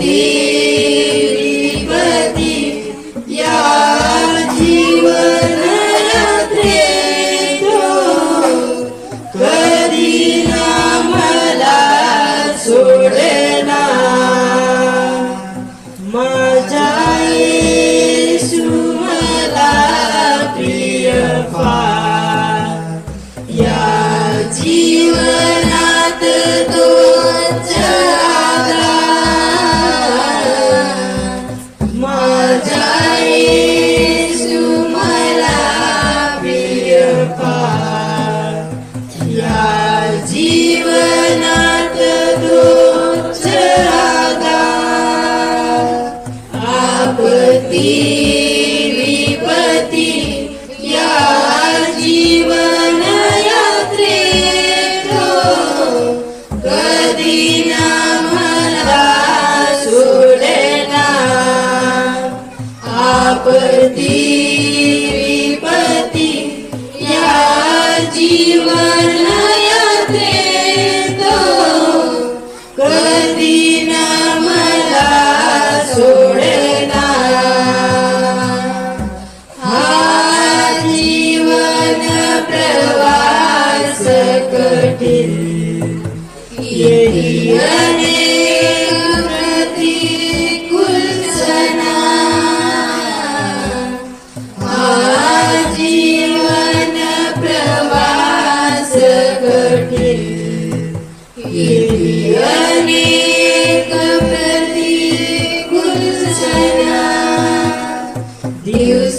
ಜ್ಯೋತಿ Deep.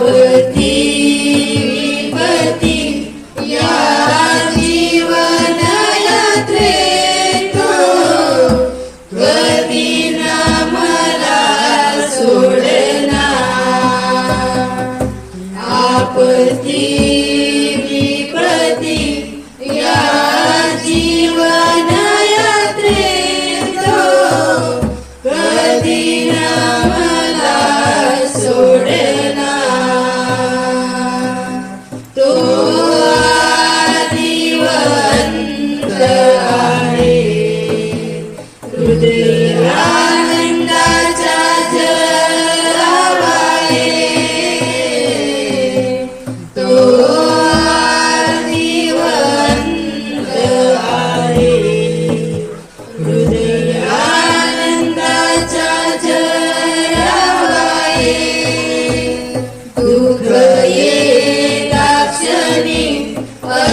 पती पती या जीवनाया त्रेथ पती ना मला सुरना आपती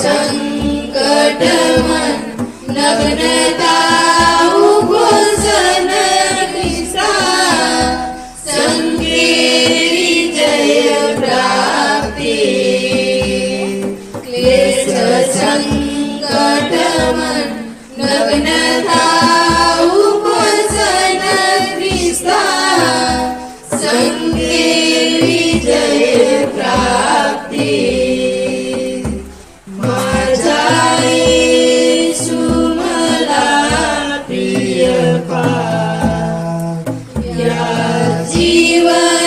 सङ्कटमन् नवनता Я дива.